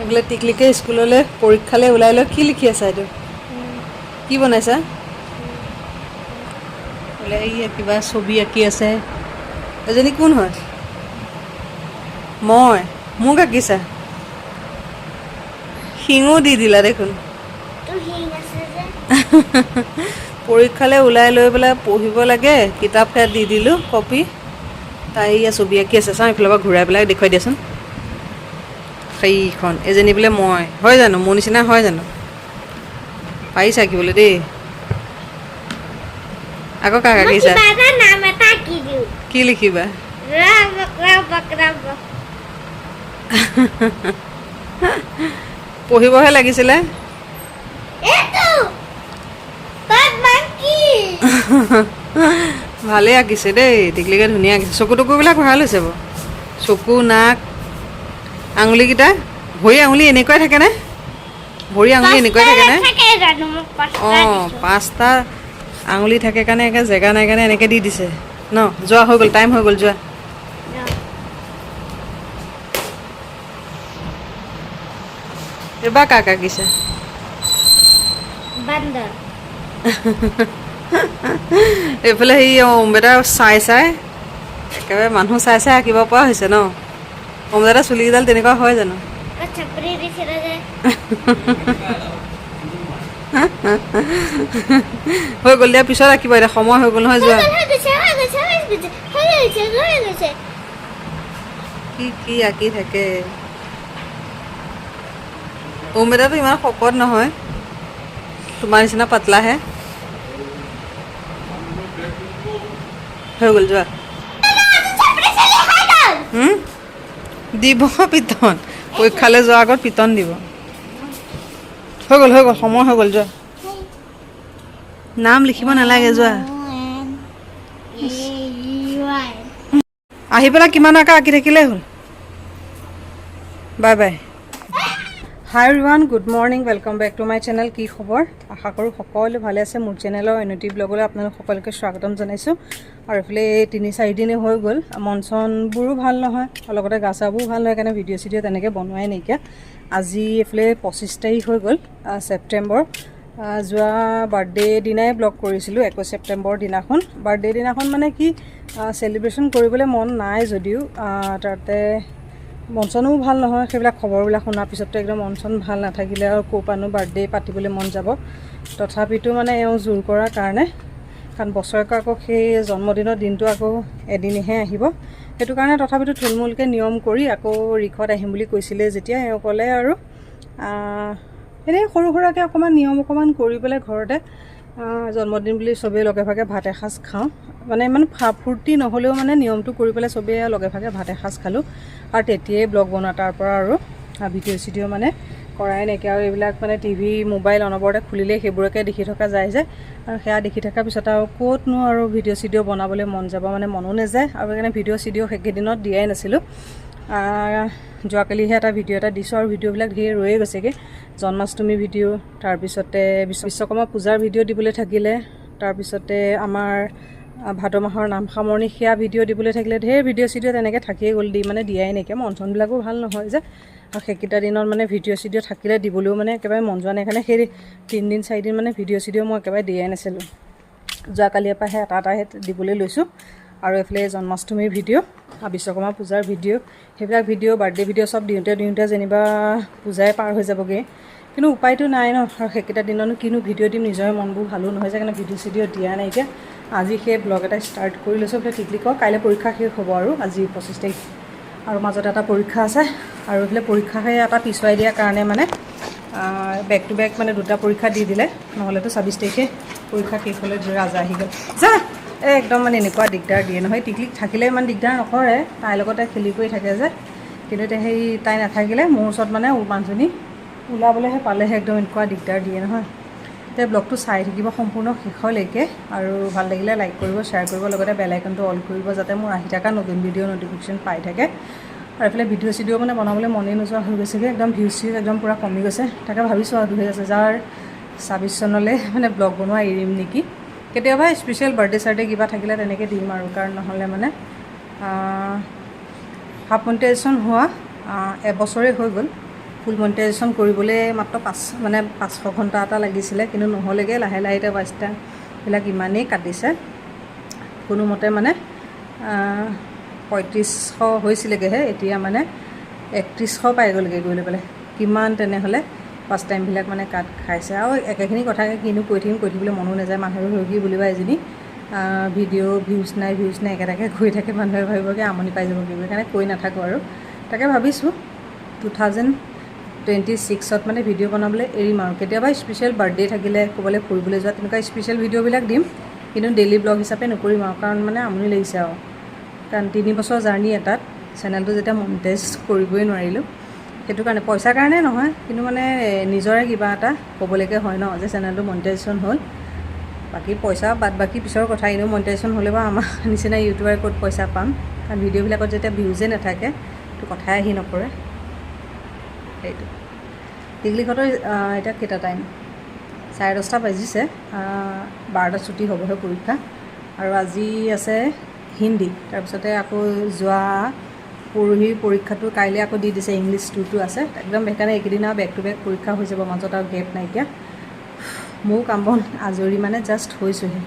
এইফালে টিকলিকে স্কুললৈ পৰীক্ষালৈ ওলাই লৈ কি লিখি আছা এইটো. কি বনাইছা? বোলে এই কিবা ছবি আঁকি আছে। এজনী কোন হয়? মই মোক আঁকিছা? শিঙো দি দিলা দেখোন। পৰীক্ষালৈ ওলাই লৈ পেলাই পঢ়িব লাগে কিতাপ দি দিলোঁ কপি। তাই এয়া ছবি আঁকি আছে চাওঁ এইফালৰ পৰা ঘূৰাই পেলাই দেখুৱাই দিয়াচোন। সেইখন এজনী বোলে মই হয় জানো? মোৰ নিচিনা হয় জানো? পাৰিছা আঁকিবলৈ দেই। আকৌ কাক আঁকিছা? কি লিখিবা? পঢ়িবহে লাগিছিলে? ভালেই আঁকিছে দেই টিকলিকে ধুনীয়া আঁকিছে। চকু টকুবিলাক ভালো হৈছে বাৰু। চকু নাক আঙুলিকেইটা। ভৰি আঙুলি এনেকুৱাই থাকেনে ভৰি আঙুলি এনেকুৱাই থাকেনে অঁ পাঁচটা আঙুলি থাকে কাৰণে একে জেগা নাই কাৰণে এনেকৈ দি দিছে। ন যোৱা হৈ গ'ল টাইম হৈ গ'ল যোৱা। এবাৰ কাক আঁকিছে? বান্দৰ। এইফালে সেই অমবেদা চাই চাই একেবাৰে মানুহ চাই চাই আঁকিব পৰা হৈছে ন? অমবেদা চুলিকেইডাল তেনেকুৱা হয় জানো? হৈ গ'ল দিয়া পিছত আঁকিব এতিয়া সময় হৈ গ'ল নহয় যোৱা। কি কি আঁকি থাকে? অমবেদাটো ইমান শকত নহয়। তোমাৰ নিচিনা পাতলাহে। হৈ গ'ল যোৱা? দিব পিটন। পৰীক্ষালৈ যোৱাৰ আগত পিটন দিব। হৈ গ'ল হৈ গ'ল সময় হৈ গ'ল যোৱা। নাম লিখিব নালাগে যোৱা। আহি পেলাই কিমান আঁকা আঁকি থাকিলেই হ'ল? Bye bye. Hi Rivan good morning welcome back to my channel কি খবৰ আশা কৰোঁ সকলোৱে ভালে আছে মোৰ চেনেলৰ উন্নতি ব্লগলৈ আপোনালোক সকলোকে স্বাগতম জনাইছোঁ। আৰু এইফালে এই তিনি চাৰিদিনেই হৈ গ'ল মন চনবোৰো ভাল নহয় লগতে গা চাবোৰো ভাল নহয় সেইকাৰণে ভিডিঅ' চিডিঅ' তেনেকৈ বনোৱাই নাইকিয়া। আজি এইফালে পঁচিছ তাৰিখ হৈ গ'ল ছেপ্টেম্বৰ। যোৱা বাৰ্থডে দিনাই ব্লগ কৰিছিলোঁ একৈছ ছেপ্টেম্বৰ দিনাখন। বাৰ্থডে দিনাখন মানে কি চেলিব্ৰেশ্যন কৰিবলৈ মন নাই যদিও তাতে মন চনো ভাল নহয় সেইবিলাক খবৰবিলাক শুনাৰ পিছততো একদম মন চন ভাল নাথাকিলে আৰু ক'ৰ পৰানো বাৰ্থডে পাতিবলৈ মন যাব। তথাপিতো মানে এওঁ জোৰ কৰাৰ কাৰণে কাৰণ বছৰেকৰ আকৌ সেই জন্মদিনৰ দিনটো আকৌ এদিনহে আহিব। সেইটো কাৰণে তথাপিতো থুলমূলকৈ নিয়ম কৰি আকৌ ৰিখত আহিম বুলি কৈছিলে যেতিয়া এওঁ ক'লে আৰু এনেই সৰু সুৰাকৈ অকণমান নিয়ম অকণমান কৰি পেলাই ঘৰতে জন্মদিন বুলি চবেই লগে ভাগে ভাত এসাঁজ খাওঁ। মানে ইমান ফূৰ্তি নহ'লেও মানে নিয়মটো কৰি পেলাই চবেই লগে ভাগে ভাত এসাঁজ খালোঁ। আৰু তেতিয়াই ব্লগ বনোৱা তাৰ পৰা আৰু ভিডিঅ' চিডিঅ' মানে কৰাই নাইকিয়া। আৰু এইবিলাক মানে টিভি মোবাইল অনবৰতে খুলিলেই সেইবোৰকে দেখি থকা যায় যে। আৰু সেয়া দেখি থকাৰ পিছত আৰু ক'তনো আৰু ভিডিঅ' চিডিঅ' বনাবলৈ মন যাব মানে মনো নাযায়। আৰু সেইকাৰণে ভিডিঅ' চিডিঅ' সেইকেইদিনত দিয়াই নাছিলোঁ। যোৱাকালিহে এটা ভিডিঅ' এটা দিছোঁ আৰু ভিডিঅ'বিলাক ধেৰ ৰৈয়ে গৈছেগৈ। জন্মাষ্টমী ভিডিঅ' তাৰপিছতে বিশ্ব- বিশ্বকৰ্মা পূজাৰ ভিডিঅ' দিবলৈ থাকিলে, তাৰপিছতে আমাৰ ভাদ মাহৰ নাম সামৰণি সেয়া ভিডিঅ' দিবলৈ থাকিলে ধেৰ ভিডিঅ' চিডিঅ' তেনেকৈ থাকিয়ে গ'ল দি মানে দিয়াই নাইকিয়া। মন ভালো নহয় যে। আৰু সেইকেইটা দিনত মানে ভিডিঅ' চিডিঅ' থাকিলে দিবলৈও মানে একেবাৰে মন যোৱা নাই কাৰণে সেই তিনিদিন চাৰিদিন মানে ভিডিঅ' চিডিঅ' মই একেবাৰে দিয়াই নাছিলোঁ। যোৱাকালিৰ পৰাহে এটা এটাহে দিবলৈ লৈছোঁ। আৰু এইফালে জন্মাষ্টমীৰ ভিডিঅ' আৰু বিশ্বকৰ্মা পূজাৰ ভিডিঅ' সেইবিলাক ভিডিঅ' বাৰ্থডে ভিডিঅ' চব দিওঁতে দিওঁতে যেনিবা পূজাই পাৰ হৈ যাবগৈ। কিন্তু উপায়টো নাই ন আৰু সেইকেইটা দিনতনো কিনো ভিডিঅ' দিম নিজৰে মনবোৰ ভালো নহয় যে কাৰণে ভিডিঅ' চিডিঅ' দিয়া নাইকিয়া আজি সেই ব্লগ এটা ষ্টাৰ্ট কৰি লৈছোঁ এইফালে টিকলিকৰ কাইলৈ পৰীক্ষা শেষ হ'ব আৰু আজি পঁচিছ তাৰিখ। আৰু মাজত এটা পৰীক্ষা আছে আৰু এইফালে পৰীক্ষাহে এটা পিছুৱাই দিয়াৰ কাৰণে মানে বেক টু বেক মানে দুটা পৰীক্ষা দি দিলে নহ'লেতো ছাব্বিছ তাৰিখে পৰীক্ষা শেষ হ'লে ৰাজা আহি গ'ল। যা! এই একদম মানে এনেকুৱা দিগদাৰ দিয়ে। নহয় টিকলিক থাকিলে ইমান দিগদাৰ নকৰে তাইৰ লগতে খেলি কৰি থাকে যে। কিন্তু এতিয়া সেই তাই নাথাকিলে মোৰ ওচৰত মানে মানুহজনী ওলাবলৈহে পালেহে একদম এনেকুৱা দিগদাৰ দিয়ে নহয়। এতিয়া ব্লগটো চাই থাকিব সম্পূৰ্ণ শেষলৈকে আৰু ভাল লাগিলে লাইক কৰিব শ্বেয়াৰ কৰিব লগতে বেল আইকনটো অল কৰিব যাতে মোৰ আহি থকা নতুন ভিডিঅ' নটিফিকেশ্যন পাই থাকে। আৰু এইফালে ভিডিঅ' চিডিঅ' মানে বনাবলৈ মনেই নোযোৱা হৈ গৈছেগৈ একদম ভিউজ চিউজ একদম পূৰা কমি গৈছে। তাকে ভাবিছোঁ আৰু দুহেজাৰ ছাব্বিছ চনলৈ মানে ব্লগ বনোৱা এৰিম নেকি। কেতিয়াবা স্পেচিয়েল বাৰ্থডে চাৰ্থডে কিবা থাকিলে তেনেকৈ দিম আৰু কাৰণ নহ'লে মানে হাফ মনিটাইজেশ্যন হোৱা আহ, এবছৰেই হৈ গ'ল। ফুল মনিটাইজেশ্যন কৰিবলৈ মাত্ৰ পাঁচ মানে পাঁচশ ঘণ্টা এটা লাগিছিলে কিন্তু নহ'লেগৈ লাহে লাহে এতিয়া বাইচটাবিলাক ইমানেই কাটিছে। কোনোমতে মানে পঁয়ত্ৰিছশ হৈছিলেগৈহে এতিয়া মানে একত্ৰিছশ পাই গ'লগৈ গৈ লৈ পেলাই। কিমান তেনেহ'লে ফাৰ্ষ্ট টাইমবিলাক মানে কাট খাইছে। আৰু একেখিনি কথাকে কিনো কৈ থাকিম কৈ থাকিবলৈ মনো নাযায়। মানুহে ৰহি বুলিবা এজনী। ভিডিঅ' ভিউজ নাই ভিউজ নাই একেটাকে কৈ থাকে মানুহে ভাবিবগৈ আমনি পাই যাব কিবা সেইকাৰণে কৈ নাথাকোঁ আৰু। তাকে ভাবিছোঁ টু থাউজেণ্ড টুৱেণ্টি ছিক্সত মানে ভিডিঅ' বনাবলৈ এৰিম আৰু। কেতিয়াবা স্পেচিয়েল বাৰ্থডে থাকিলে ক'ৰবালৈ ফুৰিবলৈ যোৱা তেনেকুৱা স্পেচিয়েল ভিডিঅ'বিলাক দিম। কিন্তু ডেইলি ব্লগ হিচাপে নকৰিম আৰু কাৰণ মানে আমনি লাগিছে আৰু। কাৰণ তিনি বছৰ জাৰ্ণি এটাত। চেনেলটো যেতিয়া মনিটাইজ কৰিবই নোৱাৰিলোঁ। সেইটো কাৰণে পইচাৰ কাৰণে নহয় কিন্তু মানে নিজৰে কিবা এটা ক'বলৈকে হয় ন যে চেনেলটো মনিটাইজেশ্যন হ'ল। বাকী পইচা বাদ বাকী পিছৰ কথা এনেও মনিটাইজেশ্যন হ'লে বাৰু আমাৰ নিচিনা ইউটিউবাৰে ক'ত পইচা পাম? কাৰণ ভিডিঅ'বিলাকত যেতিয়া ভিউজে নাথাকে তো কথাই আহি নপৰে। সেইটো। টিকলিহঁতৰ আহ, এতিয়া কেইটা টাইম? চাৰে দহটা বাজিছে আহ, বাৰটাত ছুটি হ'বহে পৰীক্ষা। আৰু আজি আছে হিন্দী তাৰপিছতে আকৌ যোৱা পৰহিৰ পৰীক্ষাটো কাইলৈ আকৌ দি দিছে ইংলিছ টুটো আছে। একদম সেইকাৰণে এইকেইদিন আৰু বেক টু বেক পৰীক্ষা হৈ যাব, মাজত আৰু গেপ নাইকিয়া। ময়ো কাম বন আজৰি মানে জাষ্ট হৈছোঁহে।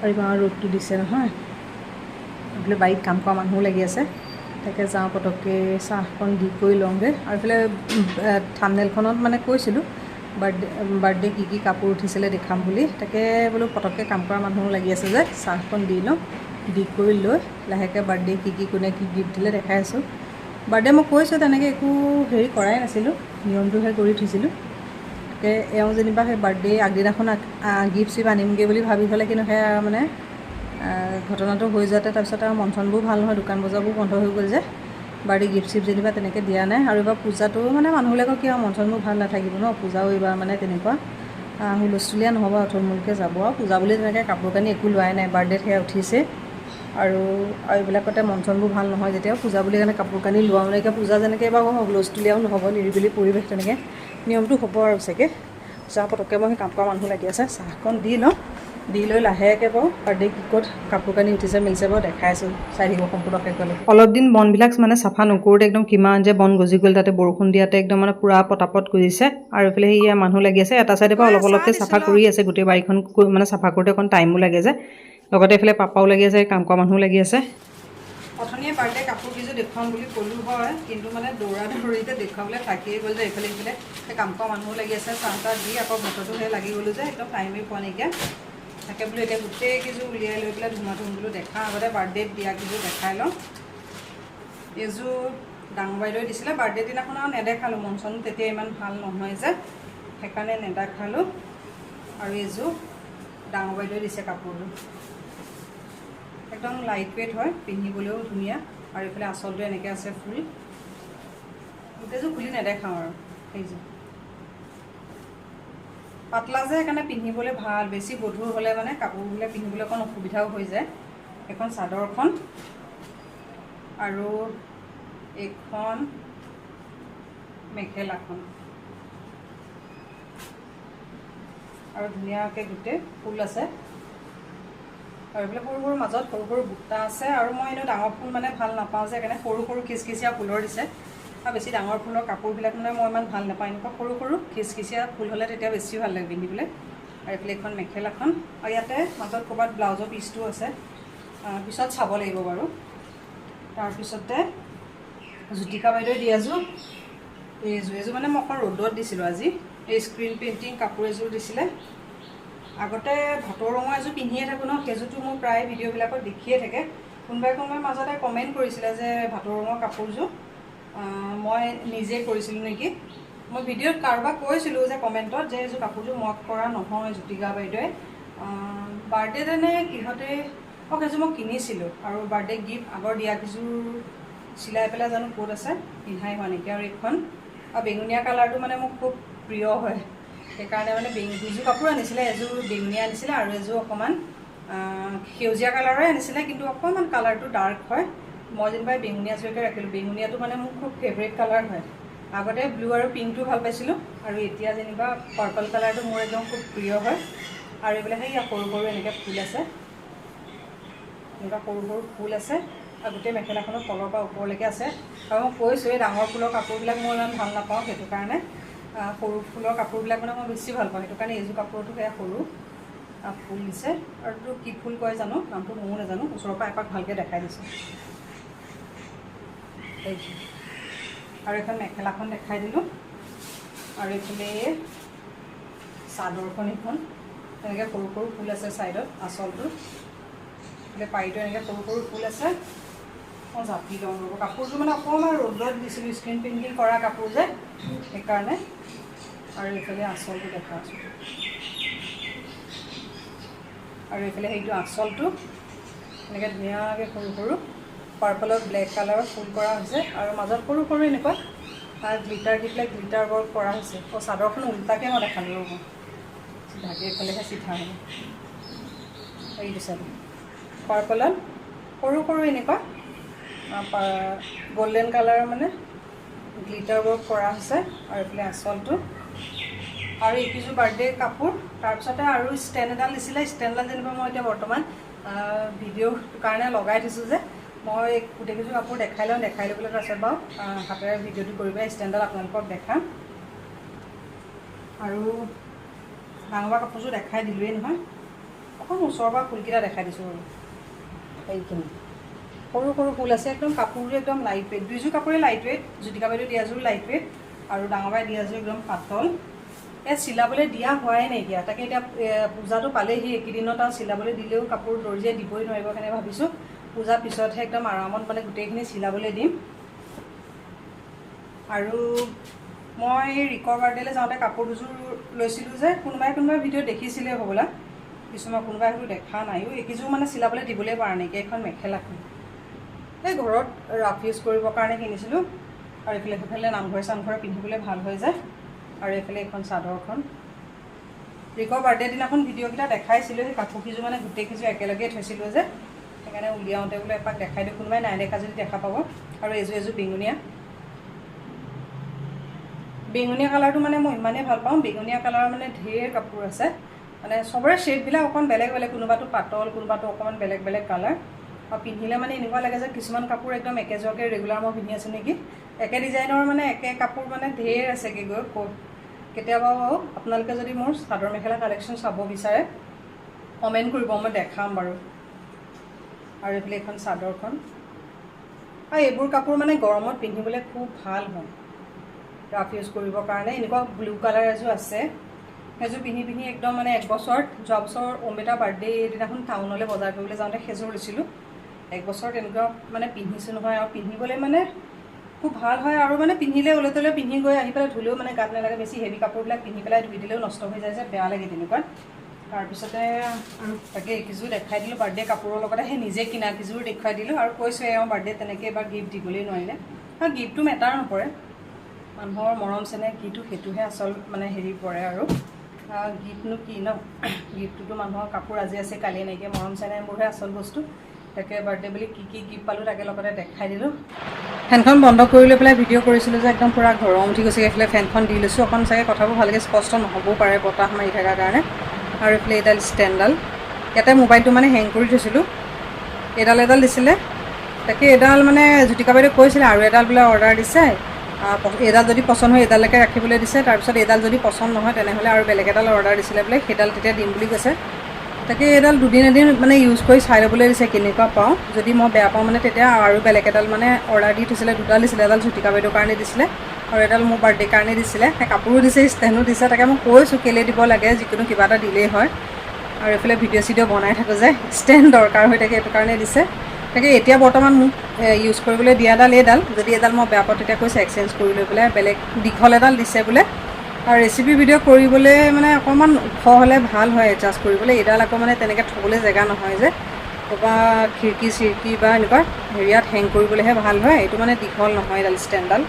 আৰু ইমান ৰ'দটো দিছে নহয়। এইফালে বাৰীত কাম কৰা মানুহো লাগি আছে। তাকে যাওঁ পটককৈ চাহকণ দি কৰি লওঁগৈ। আৰু এইফালে থামনেলখনত মানে কৈছিলোঁ বাৰ্থডে বাৰ্থডে কি কি কাপোৰ উঠিছিলে দেখাম বুলি। তাকে বোলো পটককৈ কাম কৰা মানুহো লাগি আছে যে, চাহকণ দি লওঁ। দি কৰি লৈ লাহেকৈ বাৰ্থডে কি কি কোনে কি গিফ্ট দিলে দেখাই আছোঁ। বাৰ্থডে মই কৈছোঁ তেনেকৈ একো হেৰি কৰাই নাছিলোঁ, নিয়মটোহে কৰি থৈছিলোঁ। তাকে এওঁ যেনিবা সেই বাৰ্থডে আগদিনাখন গিফ্ট চিফ্ট আনিমগৈ বুলি ভাবি থ'লে কিন্তু সেয়া মানে ঘটনাটো হৈ যোৱাতে তাৰপিছত আৰু মন ভালো নহয়, দোকান বজাৰবোৰ বন্ধ হৈ গ'ল যে। বাৰ্থডে গিফ্ট চিফ্ট যেনিবা তেনেকৈ দিয়া নাই। আৰু এইবাৰ পূজাটো মানে মানুহবিলাকৰ কি আৰু মন ভালো নাথাকিব ন, পূজাও এইবাৰ মানে তেনেকুৱা। হুলস্থুলীয়া নহ'ব আৰু থুলমূলকৈ যাব আৰু। পূজা বুলি তেনেকৈ কাপোৰ কানি একো লোৱাই নাই বাৰ্থডেত সেয়া উঠিছে। আৰু এইবিলাকতে মন চনবোৰ ভাল নহয় যেতিয়া পূজা বুলি কাৰণে কাপোৰ কানি লোৱাও নাই এতিয়া পূজা যেনেকৈ এইবাৰ হুলস্থুলীয়াও নহ'ব নিৰিবিলি পৰিৱেশ তেনেকৈ। নিয়মটো হ'ব আৰু চাগে। যাওঁ পটককৈ মই সেই কাম কৰা মানুহ লাগি আছে। চাহকণ দি লওঁ দি লৈ লাহেকৈ বাৰু বাৰ্থডে কি ক'ত কাপোৰ কানি উঠিছে মেলিছে বাৰু দেখাইছোঁ চাই থাকিব সম্পূৰ্ণ শেষলৈ অলপ দিন বনবিলাক মানে চাফা নকৰোঁতে একদম কিমান যে বন গজি গ'ল তাতে বৰষুণ দিয়াতে একদম মানে পূৰা পতাপত গজিছে। আৰু এইফালে সেয়া মানুহ লাগি আছে এটা চাইডৰ পৰা অলপ অলপকৈ চাফা কৰি আছে গোটেই বাৰীখন মানে চাফা কৰোঁতে অকণ টাইমো লাগে যে। লগতে এইফালে পাপাও লাগি আছে, কাম কৰা মানুহো লাগি আছে। অথনিয়ে বাৰ্থডে কাপোৰ কেইযোৰ দেখুৱাম বুলি ক'লোঁ হয়, কিন্তু মানে দৌৰা দৌৰিতে দেখুৱাবলৈ থাকিয়ে গ'ল যে এইফালে এইফালে। সেই কাম কৰা মানুহো লাগি আছে, চাহ তাহ দি আকৌ বতৰটো সেই লাগি গ'লোঁ যে, একদম টাইমেই পোৱা নাইকিয়া। তাকে বোলো এতিয়া গোটেই কেইযোৰ উলিয়াই লৈ পেলাই ধুমা ধুম বোলো দেখা আগতে বাৰ্থডেত দিয়া কেইযোৰ দেখাই লওঁ। এইযোৰ ডাঙৰ বাইদেৱে দিছিলে বাৰ্থডে দিনাখন আৰু নেদেখালোঁ, মন চন তেতিয়া ইমান ভালো নহয় যে, সেইকাৰণে নেদেখালোঁ। আৰু এইযোৰ ডাঙৰ বাইদেৱে দিছে কাপোৰযোৰ। একদম লাইট ৱেইট হয় পিন্ধিবলৈও ধুনীয়া। আৰু এইফালে আচলটো এনেকৈ আছে ফুল গোটেইযোৰ খুলি নেদেখাওঁ আৰু সেইযোৰ। পাতলা যে সেইকাৰণে পিন্ধিবলৈ ভাল। বেছি গধুৰ হ'লে মানে কাপোৰবিলাক পিন্ধিবলৈ অকণ অসুবিধাও হৈ যায়। এখন চাদৰখন। আৰু এইখন মেখেলাখন। আৰু ধুনীয়াকৈ গোটেই ফুল আছে। আৰু এইবিলাক সৰু সৰু মাজত সৰু সৰু বুটা আছে আৰু মই এনেও ডাঙৰ ফুল মানে ভাল নাপাওঁ যে সেইকাৰণে সৰু সৰু খিচখিচীয়া ফুলৰ দিছে। আৰু বেছি ডাঙৰ ফুলৰ কাপোৰবিলাক মানে মই ইমান ভাল নাপাওঁ। এনেকুৱা সৰু সৰু খিচখিচীয়া ফুল হ'লে তেতিয়া বেছি ভাল লাগে পিন্ধিবলৈ। আৰু এইফালে এইখন মেখেলাখন। আৰু ইয়াতে মাজত ক'ৰবাত ব্লাউজৰ পিচটো আছে। পিছত চাব লাগিব বাৰু। তাৰপিছতে জ্যোতিকা বাইদেৱে দিয়া এযোৰ। এইযোৰ এইযোৰ মানে মই অকণ ৰ'দত দিছিলোঁ আজি। এই স্ক্ৰীণ পেইণ্টিং কাপোৰ এযোৰ দিছিলে। আগতে ভাটৰ ৰঙৰ এযোৰ পিন্ধিয়ে থাকোঁ ন সেইযোৰটো মোৰ প্ৰায় ভিডিঅ'বিলাকত দেখিয়ে থাকে। কোনোবাই কোনোবাই মাজতে কমেণ্ট কৰিছিলে যে ভাটৰ ৰঙৰ কাপোৰযোৰ মই নিজে কৰিছিলোঁ নেকি। মই ভিডিঅ'ত কাৰোবাক কৈছিলোঁ যে কমেণ্টত যে এইযোৰ কাপোৰযোৰ মই কৰা নহয় জ্যোতিকা বাইদেৱে। বাৰ্থডেতে নে কিহঁতে অঁ সেইযোৰ মই কিনিছিলোঁ। আৰু বাৰ্থডে গিফ্ট আগৰ দিয়া কেইযোৰ চিলাই পেলাই জানো ক'ত আছে পিন্ধাই হোৱা নেকি আৰু এইখন। আৰু বেঙুনীয়া কালাৰটো মানে মোক খুব প্ৰিয় হয়। সেইকাৰণে মানে বেঙ- দুযোৰ কাপোৰ আনিছিলে, এযোৰ বেঙুনীয়া আনিছিলে আৰু এযোৰ অকণমান সেউজীয়া কালাৰৰে আনিছিলে, কিন্তু অকণমান কালাৰটো ডাৰ্ক হয়। মই যেনিবা বেঙুনীয়া যোৰকে ৰাখিলোঁ। বেঙুনীয়াটো মানে মোৰ খুব ফেভৰেট কালাৰ হয়। আগতে ব্লু আৰু পিংকটো ভালো পাইছিলোঁ। আৰু এতিয়া যেনিবা পাৰ্পল কালাৰটো মোৰ একদম খুব প্ৰিয় হয়। আৰু এইবিলাক সেই সৰু সৰু এনেকৈ ফুল আছে। এনেকুৱা সৰু সৰু ফুল আছে। আৰু গোটেই মেখেলাখনৰ তলৰ পৰা ওপৰলৈকে আছে। আৰু মই কৈছোঁ এই ডাঙৰ ফুলৰ কাপোৰবিলাক মই ইমান ভালো নাপাওঁ সেইটো কাৰণে। সৰু ফুলৰ কাপোৰবিলাক মানে মই বেছি ভালো পাওঁ। সেইটো কাৰণে এইযোৰ কাপোৰটো সেয়া সৰু ফুল দিছে। আৰু এইটো কি ফুল কয় জানো? নামটো ময়ো নাজানো। ওচৰৰ পৰা এপাক ভালকৈ দেখাই দিছোঁ। আৰু এখন মেখেলাখন দেখাই দিলোঁ। আৰু এইফালে চাদৰখন এইখন। এনেকৈ সৰু সৰু ফুল আছে ছাইডত আচলটো। এইফালে পাৰিটো এনেকৈ সৰু সৰু ফুল আছে। মই জাপি লওঁ ৰ'ব। কাপোৰটো মানে অকণমান ৰ'দত দিছিলোঁ। স্ক্ৰীণ প্ৰিণ্টিং কৰা কাপোৰ যে। সেইকাৰণে। আৰু এইফালে আচলটো দেখা আৰু এইফালে সেইটো আচলটো এনেকৈ ধুনীয়াকৈ সৰু সৰু পাৰ্পলত ব্লেক কালাৰৰ ফুল কৰা হৈছে আৰু মাজত সৰু সৰু এনেকুৱা গ্লিটাৰ দি গ্লিটাৰ ৱৰ্ক কৰা হৈছে। অঁ, চাদৰখন উল্টাকৈ মই দেখালোঁ ৰ'ব। চিধাকৈ এইফালেহে চিধা হ'ব। এইটো চাদৰ। পাৰ্পলত সৰু সৰু এনেকুৱা গল্ডেন কালাৰৰ মানে গ্লিটাৰ ৱৰ্ক কৰা হৈছে। আৰু এইফালে আচলটো আৰু এইকেইযোৰ বাৰ্থডে কাপোৰ তাৰপিছতে আৰু ষ্টেণ্ড এডাল দিছিলে। ষ্টেণ্ডডাল যেনিবা মই এতিয়া বৰ্তমান ভিডিঅ'ৰ কাৰণে লগাই থৈছোঁ যে, মই গোটেইকেইযোৰ কাপোৰ দেখাই লওঁ, দেখাই লৈ পেলাই তাৰপিছত বাৰু হাতেৰে ভিডিঅ'টো কৰি পেলাই ষ্টেণ্ডডাল আপোনালোকক দেখাম। আৰু ডাঙৰ কাপোৰযোৰ দেখাই দিলোৱেই নহয়। অকণ ওচৰৰ পৰা ফুলকেইটা দেখাই দিছোঁ আৰু এইখিনি। সৰু সৰু ফুল আছে, একদম কাপোৰযোৰ একদম লাইট ৱেইট দুইযোৰ কাপোৰে লাইট ৱেইট জ্যোতিকা বাইদেউ দিয়াযোৰ লাইট ৱেইট আৰু ডাঙৰ বাই দিয়াযোৰ একদম পাতল। ইয়াত চিলাবলৈ দিয়া হোৱাই নাইকিয়া তাকে এতিয়া পূজাটো পালেহি এইকেইদিনত আৰু চিলাবলৈ দিলেও কাপোৰ দৰ্জিয়ে দিবই নোৱাৰিব কাৰণে ভাবিছোঁ। পূজাৰ পিছতহে একদম আৰামত মানে গোটেইখিনি চিলাবলৈ দিম। আৰু মই ৰিকৰ বাৰ্থডেলৈ যাওঁতে কাপোৰ দুযোৰ লৈছিলোঁ যে কোনোবাই কোনোবাই ভিডিঅ' দেখিছিলে হ'বলা। কিছুমান কোনোবাই হয়তো দেখা নাইও। এইকেইযোৰ মানে চিলাবলৈ দিবলৈ পৰা নাইকিয়া এইখন মেখেলাখন। এই ঘৰত ৰাফ ইউজ কৰিবৰ কাৰণে কিনিছিলোঁ। আৰু এইফালে সেইফালে নামঘৰে চামঘৰে পিন্ধিবলৈ ভাল হৈ যায়। আৰু এইফালে এইখন চাদৰখন। ৰিকৰ বাৰ্থডে দিনাখন ভিডিঅ'কেইটা দেখাইছিলোঁ সেই কাপোৰকেইযোৰ মানে গোটেইকেইযোৰ একেলগে থৈছিলোঁ যে। সেইকাৰণে উলিয়াওঁতে বোলে এপাক দেখাই দিওঁ কোনোবাই নাই দেখা যদি দেখা পাব। আৰু এইযোৰ এযোৰ বেঙুনীয়া। বেঙুনীয়া কালাৰটো মানে মই ইমানেই ভাল পাওঁ বেঙুনীয়া কালাৰৰ মানে ঢেৰ কাপোৰ আছে। মানে চবৰে শ্বেডবিলাক অকণ বেলেগ বেলেগ কোনোবাটো পাতল কোনোবাটো অকণমান বেলেগ বেলেগ কালাৰ আৰু পিন্ধিলে মানে এনেকুৱা লাগে যে কিছুমান কাপোৰ একদম একেযোৰকে ৰেগুলাৰ মই পিন্ধি আছোঁ নেকি। একে ডিজাইনৰ মানে একে কাপোৰ মানে ঢেৰ আছেগৈ গৈ কেতিয়াবা আপোনালোকে যদি মোৰ চাদৰ মেখেলা কালেকশ্যন চাব বিচাৰে কমেণ্ট কৰিব, মই দেখাম বাৰু। আৰু এইফালে এইখন চাদৰখন। আৰু এইবোৰ কাপোৰ মানে গৰমত পিন্ধিবলৈ খুব ভালো হয়। ৰাফ ইউজ কৰিবৰ কাৰণে। এনেকুৱা ব্লু কালাৰ এযোৰ আছে। সেইযোৰ পিন্ধি পিন্ধি একদম মানে এক বছৰত যোৱা বছৰ অম্বিতা বাৰ্থডে দিনাখন টাউনলৈ বজাৰ কৰিবলৈ যাওঁতে সেইযোৰ লৈছিলোঁ। এক বছৰ তেনেকুৱা মানে পিন্ধিছোঁ নহয় আৰু। পিন্ধিবলৈ মানে খুব ভালো হয় আৰু মানে পিন্ধিলে ওলে তলে পিন্ধি গৈ আহি পেলাই ধুলেও মানে গাত নালাগে, বেছি হেভি কাপোৰবিলাক পিন্ধি পেলাই ধুই দিলেও নষ্ট হৈ যায় যে, বেয়া লাগে তেনেকুৱা। তাৰপিছতে তাকে এইকেইযোৰ দেখাই দিলোঁ বাৰ্থডে কাপোৰৰ লগতে, সেই নিজে কিনা কেইযোৰ দেখুৱাই দিলোঁ আৰু কৈছোঁ এওঁ বাৰ্থডে তেনেকৈ এবাৰ গিফ্ট দিবলৈ নোৱাৰিলে। আৰু গিফ্টটো মেটাৰ নপৰে। মানুহৰ মৰম চেনেহ কিটো সেইটোহে আচল মানে হেৰি পৰে আৰু। গিফ্টনো কি ন? গিফ্টটোতো মানুহৰ কাপোৰ আজি আছে কালি নাইকিয়া, মৰম চেনেহবোৰহে আচল বস্তু। তাকে বাৰ্থডে বুলি কি কি গিফ্ট পালোঁ তাকে লগতে দেখাই দিলোঁ। ফেনখন বন্ধ কৰি লৈ পেলাই ভিডিঅ' কৰিছিলোঁ যে একদম পূৰা গৰম উঠি গৈছে এইফালে ফেনখন দি লৈছোঁ। অকণ চাগে কথাবোৰ ভালকৈ স্পষ্ট নহ'বও পাৰে বতাহ মাৰি থকাৰ কাৰণে। আৰু এইফালে এইডাল ষ্টেণ্ডডাল ইয়াতে মোবাইলটো মানে হেং কৰি থৈছিলোঁ। এডাল এডাল দিছিলে। তাকে এডাল মানে জ্যোতিকা বাইদেউ কৈছিলে, আৰু এডাল বোলে অৰ্ডাৰ দিছে। এডাল যদি পচন্দ হয় এডালৈকে ৰাখিবলৈ দিছে। তাৰপিছত এডাল যদি পচন্দ নহয়, তেনেহ'লে আৰু বেলেগ এডাল অৰ্ডাৰ দিছিলে বোলে, সেইডাল তেতিয়া দিম বুলি কৈছে। তাকে এডাল দুদিন এদিন মানে ইউজ কৰি চাই ল'বলৈ দিছে, কেনেকুৱা পাওঁ। যদি মই বেয়া পাওঁ মানে তেতিয়া আৰু বেলেগ এডাল মানে অৰ্ডাৰ দি থৈছিলে, দুডাল দিছিলে, এডাল জ্যোতিকা বাইদেউৰ কাৰণে দিছিলে আৰু এডাল মোৰ বাৰ্থডে কাৰণে দিছিলে। সেই কাপোৰো দিছে ষ্টেণ্ডো দিছে, তাকে মই কৈছোঁ কেলৈ দিব লাগে, যিকোনো কিবা এটা দিলেই হয়। আৰু এইফালে ভিডিঅ' চিডিঅ' বনাই থাকোঁ যে ষ্টেণ্ড দৰকাৰ হৈ থাকে সেইটো কাৰণে দিছে। তাকে এতিয়া বৰ্তমান মোক ইউজ কৰিবলৈ দিয়াডাল এইডাল। যদি এডাল মই বেয়া পাওঁ, তেতিয়া কৈছে এক্সচেঞ্জ কৰি লৈ পেলাই বেলেগ দীঘল এডাল দিছে বোলে। আৰু ৰেচিপি ভিডিঅ' কৰিবলৈ মানে অকণমান ওখ হ'লে ভাল হয় এডজাষ্ট কৰিবলৈ। এইডাল আকৌ মানে তেনেকৈ থ'বলৈ জেগা নহয় যে। ক'ৰবাত খিৰিকী চিৰিকী বা এনেকুৱা হেৰিয়াত হেং কৰিবলৈহে ভাল হয়। এইটো মানে দীঘল নহয় এইডাল ষ্টেণ্ডডাল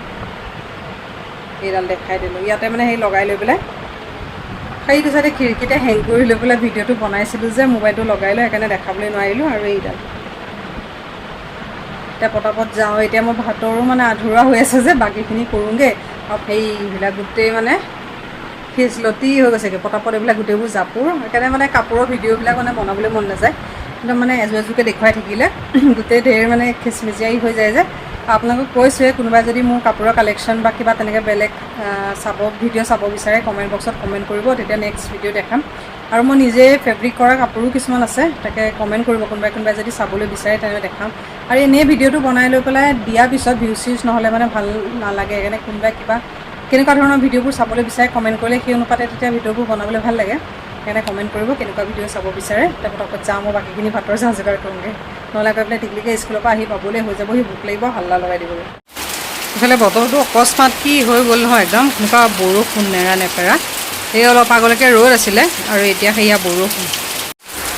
এইডাল দেখাই দিলোঁ। ইয়াতে মানে সেই লগাই লৈ পেলাই সেইটো চাইডে খিৰিকীতে হেং কৰি লৈ পেলাই ভিডিঅ'টো বনাইছিলোঁ যে মোবাইলটো লগাই লৈ সেইকাৰণে দেখাবলৈ নোৱাৰিলোঁ আৰু এইডাল। এতিয়া পটাপট যাওঁ। এতিয়া মই ভাতৰো মানে আধৰুৱা হৈ আছে যে বাকীখিনি কৰোঁগৈ। আৰু সেইবিলাক গোটেই মানে সিজলতি হৈ গৈছেগৈ, পটাপট এইবিলাক গোটেইবোৰ জাপোৰ। সেইকাৰণে মানে কাপোৰৰ ভিডিঅ'বিলাক মানে বনাবলৈ মন নাযায়। একদম মানে এজু এজুকৈ দেখুৱাই থাকিলে, গোটেই ঢেৰ মানে খিচমিচিয়াই হৈ যায় যে। আপোনালোকক কৈছোঁৱে কোনোবাই যদি মোৰ কাপোৰৰ কালেকশ্যন বা কিবা তেনেকৈ বেলেগ চাব, ভিডিঅ' চাব বিচাৰে কমেণ্ট বক্সত কমেণ্ট কৰিব, তেতিয়া নেক্সট ভিডিঅ' দেখাম। আৰু মই নিজে ফেব্ৰিক কৰা কাপোৰো কিছুমান আছে, তাকে কমেণ্ট কৰিব, কোনোবাই কোনোবাই যদি চাবলৈ বিচাৰে তেনেকৈ দেখাম। আৰু এনেই ভিডিঅ'টো বনাই লৈ পেলাই দিয়াৰ পিছত ভিউজ চিউজ নহ'লে মানে ভালো নালাগে, সেইকাৰণে কোনোবাই কিবা কেনেকুৱা ধৰণৰ ভিডিঅ'বোৰ চাবলৈ বিচাৰে কমেণ্ট কৰিলে সেই অনুপাতে তেতিয়া ভিডিঅ'বোৰ বনাবলৈ ভালো লাগে। সেইকাৰণে কমেণ্ট কৰিব কেনেকুৱা ভিডিঅ' চাব বিচাৰে। তাৰপৰা পটকত যাওঁ মই বাকীখিনি ভাতৰ যা যোগাৰ কৰোঁগৈ। নহ'লে গৈ পেলাই টিকলিকে স্কুলৰ পৰা আহি পাবলৈ হৈ যাব সি ভোক লাগিব হাল্লা লগাই দিবলৈ। ইফালে বতৰটো অকস্মাত কি হৈ গ'ল নহয় একদম এনেকুৱা বৰষুণ নেৰা নেপেৰা। এই অলপ আগলৈকে ৰ'দ আছিলে আৰু এতিয়া সেয়া বৰষুণ।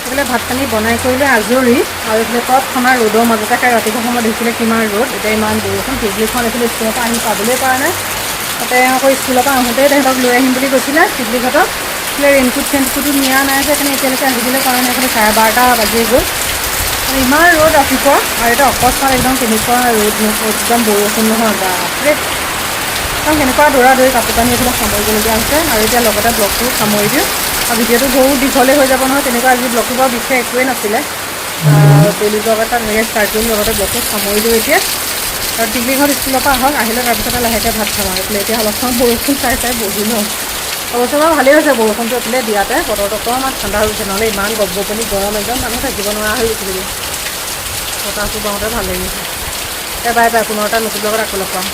এইফালে ভাত পানী বনাই কৰি লৈ আজৰি আৰু এইফালে তৎক্ষণাত ৰ'দৰ মাজতে খাই ৰাতিপুৱা সময়ত দেখিছিলে কিমান ৰ'দ এতিয়া ইমান বৰষুণ টিকলিখন এইফালে স্কুলৰ পৰা আহি পাবলৈ পৰা নাই। তাতে আকৌ স্কুলৰ পৰা আহোঁতেই তেহেঁতক লৈ আহিম বুলি কৈছিলে টিকলিহঁতক এইফালে ৰেইনকোট চেইনকোটো নিয়া নাই যে সেইকাৰণে এতিয়ালৈকে আহিবলৈ পৰা নাই এইফালে চাৰে বাৰটা বাজিয়ে গ'ল। ইমান ৰ'দ ৰাতিপুৱা আৰু এতিয়া অকস্মাত একদম কেনেকুৱা ৰ'দ একদম বৰষুণ নহয় বাপৰে। কাৰণ কেনেকুৱা দৌৰা দৌৰি কাপোৰ কানি এইফালে সামৰিবলগীয়া হৈছে আৰু এতিয়া লগতে ব্লগটো সামৰি দিওঁ। আৰু ভিডিঅ'টো বহুত দীঘলে হৈ যাব নহয় তেনেকুৱা আজি ব্লগটো বাৰু বিশেষ একোৱেই নাছিলে। ডেইলি ব্লগ এটা তেনেকৈ ষ্টাৰ্ট কৰিম লগতে ব্লগটো সামৰি দিওঁ এতিয়া। আৰু টিকলিঘৰত স্কুলৰ পৰা আহক, আহিলে তাৰপিছতে লাহেকৈ ভাত খাম আৰু এইফালে এতিয়া অলপ সময় বৰষুণ চাই চাই বহিলোঁ অৱশ্যে বাৰু ভালেই হৈছে বৰষুণটো এইফালে দিয়াতে, বতৰটো অকণমান ঠাণ্ডা হৈ গৈছে, নহ'লে ইমান গপগপনি গৰম একদম মানুহ থাকিব নোৱাৰা হৈ গৈছিলে বতাহটো পাওঁতে ভালো লাগিছে বাই বাই, পুনৰ এটা নতুন লগত আকৌ লগ পাম।